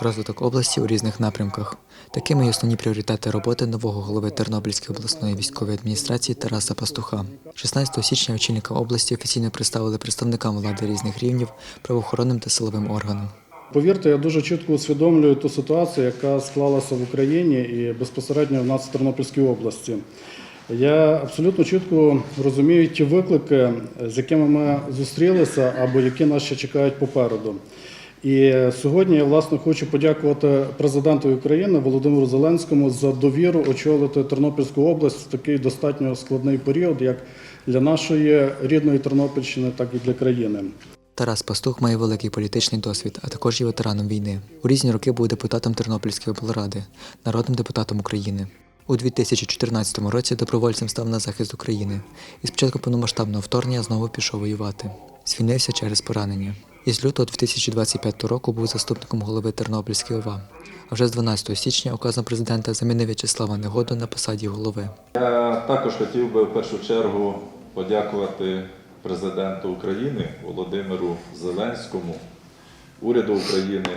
Розвиток області у різних напрямках. Такими є основні пріоритети роботи нового голови Тернопільської обласної військової адміністрації Тараса Пастуха. 16 січня очільника області офіційно представили представникам влади різних рівнів, правоохоронним та силовим органам. Повірте, я дуже чітко усвідомлюю ту ситуацію, яка склалася в Україні і безпосередньо в нас в Тернопільській області. Я абсолютно чітко розумію ті виклики, з якими ми зустрілися або які нас ще чекають попереду. І сьогодні я власне хочу подякувати президенту України Володимиру Зеленському за довіру очолити Тернопільську область в такий достатньо складний період, як для нашої рідної Тернопільщини, так і для країни. Тарас Пастух має великий політичний досвід, а також є ветераном війни. У різні роки був депутатом Тернопільської облради, народним депутатом України. У 2014 році добровольцем став на захист України і з початку повномасштабного вторгнення знову пішов воювати. Звільнився через поранення. І з лютого 2025 року був заступником голови Тернопільської ОВА. А вже з 12 січня указом президента замінив В'ячеслава Негоду на посаді голови. Я також хотів би в першу чергу подякувати президенту України Володимиру Зеленському, уряду України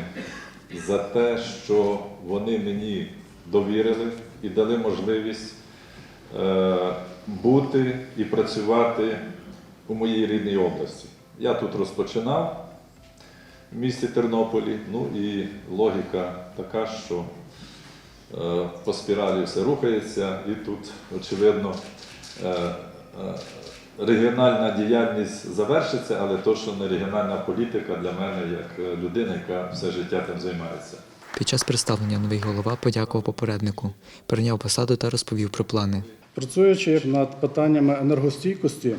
за те, що вони мені довірили і дали можливість е, бути і працювати у моїй рідній області. Я тут розпочинав в місті Тернополі, ну і логіка така, що Е, по спіралі все рухається, і тут, очевидно, е, е, регіональна діяльність завершиться, але то, що не регіональна політика для мене, як людина, яка все життя тим займається. Під час представлення новий голова подякував попереднику, прийняв посаду та розповів про плани. Працюючи над питаннями енергостійкості,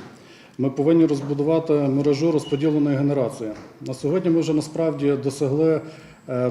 ми повинні розбудувати мережу розподіленої генерації. На сьогодні ми вже насправді досягли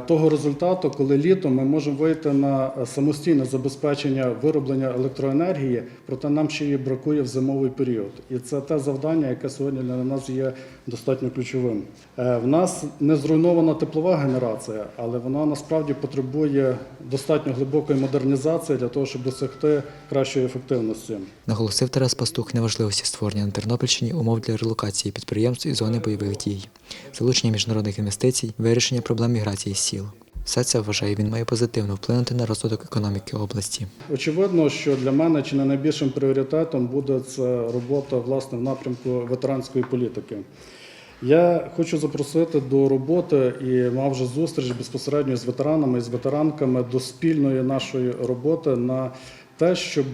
того результату, коли літом ми можемо вийти на е, самостійне забезпечення вироблення електроенергії, проте нам ще її бракує в зимовий період. І це те завдання, яке сьогодні для нас є достатньо ключовим. Е, В нас не зруйнована теплова генерація, але вона насправді потребує достатньо глибокої модернізації для того, щоб досягти кращої ефективності. Наголосив Тарас Пастух на важливості створення на Тернопільщині умов для релокації підприємств із зони бойових дій, залучення міжнародних інвестицій, вирішення проблем міграції з сіл. Все це вважає він має позитивно вплинути на розвиток економіки області. Очевидно, що для мене чи не найбільшим пріоритетом буде це робота власне в напрямку ветеранської політики. Я хочу запросити до роботи і мав вже зустріч безпосередньо з ветеранами і з ветеранками до спільної нашої роботи на те, щоб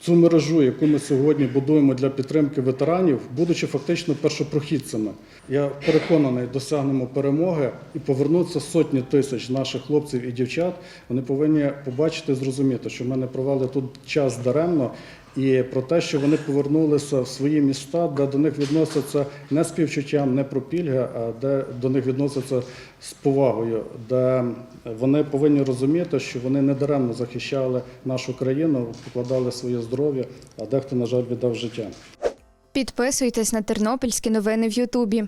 цю мережу, яку ми сьогодні будуємо для підтримки ветеранів, будучи фактично першопрохідцями, я переконаний, досягнемо перемоги і повернуться сотні тисяч наших хлопців і дівчат. Вони повинні побачити зрозуміти, що ми не провели тут час даремно. І про те, що вони повернулися в свої міста, де до них відносяться не співчуттям, не про пільги, а де до них відносяться з повагою, де вони повинні розуміти, що вони не даремно захищали нашу країну, покладали своє здоров'я, а дехто, на жаль, віддав життя. Підписуйтесь на тернопільські новини в Ютубі.